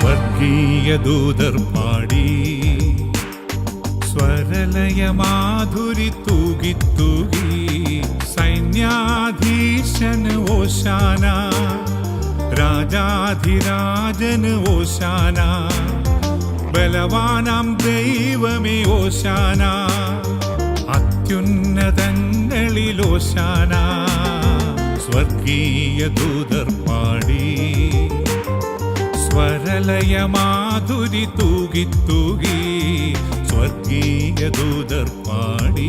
സ്വർഗീയ ദൂതർ പാടി. സ്വരലയ മാധുരി തൂകി തൂകി. സൈന്യാധീശന് ഓശാന രാജാധിരാജന് ഓശാന ബലവാനാം ദൈവമേ ഓശാന അത്യുന്നതങ്ങളിൽ ഓശാന. സ്വർഗീയ ദൂതർ പാടി സ്വരലയ മാധുരി തൂകി തൂകി സ്വർഗീയ ദൂതർ പാടി.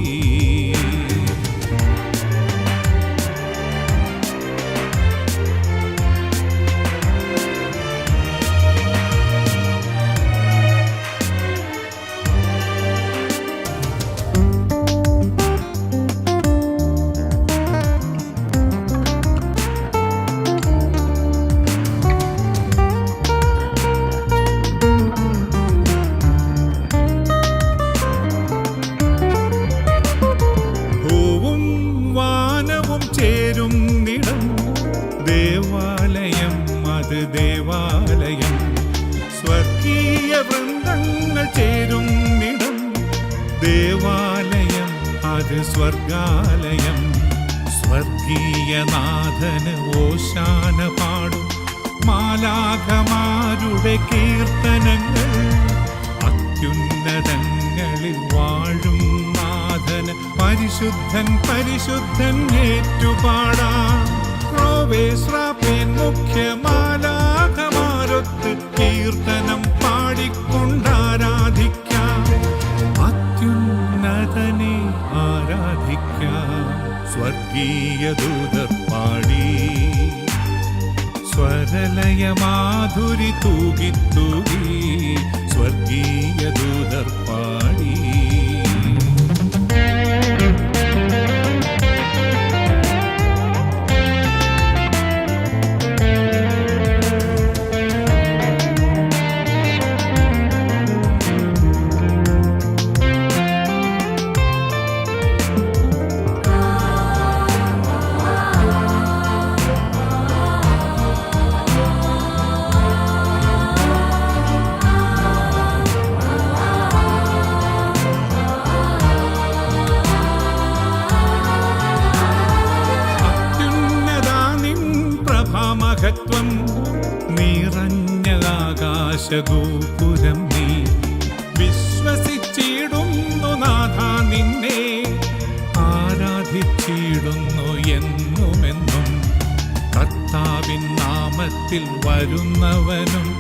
ദേവാലയം സ്വർഗീയ വൃന്ദങ്ങൾ ചേരുന്നിടം. ദേവാലയം അത് സ്വർഗാലയം. സ്വർഗീയ നാഥന് ഓശാന പാടും. മാലാഖമാരുടെ കീർത്തനങ്ങൾ അത്യുന്നതങ്ങളിൽ വാഴും നാഥന് പരിശുദ്ധൻ പരിശുദ്ധൻ ഏറ്റുപാടാം. അത്യുന്നതനെ ആരാധിക്കാം? സ്വർഗീയ ദൂതർ പാടി സ്വരലയ മാധുരി തൂകി തൂകി സ്വർഗീയ ദൂതർ പാടി ആകാശഗോപുരം നീ. വിശ്വസിച്ചിടുന്നു നാഥ നിന്നെ. ആരാധിച്ചിടുന്നു എന്നുമെന്നും കർത്താവിൻ നാമത്തിൽ വരുന്നവനും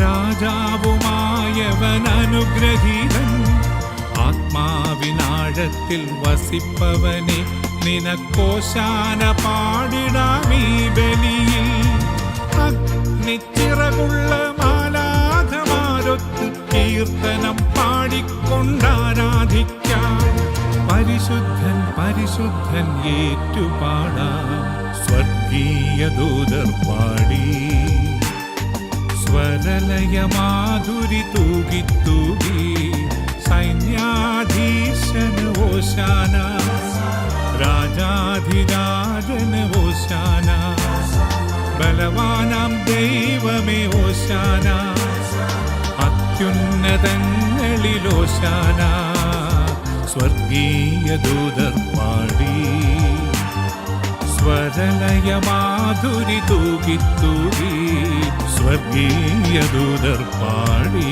രാജാവുമായവൻ അനുഗ്രഹീതൻ. ആത്മാവിനാഴത്തിൽ വസിപ്പവനെ നിനക്കോശാന പാടിടാമീ ബലിയിൽ. പരിശുദ്ധൻ പരിശുദ്ധൻ ഏറ്റുപാടാം. സ്വർഗീയ ദൂതർ പാടി. സ്വരലയ മാധുരി തൂകി തൂകി. സൈന്യാധീശന് ഓശാന. രാജാധിരാജന് ഓശാന. ബലവാനാം ദൈവമേ ഓശാന. അത്യുന്നതങ്ങളിൽ ഓശാന. സ്വർഗീയ ദൂതർ പാടി സ്വരലയ മാധുരി തൂകി തൂകി സ്വർഗീയ ദൂതർ പാടി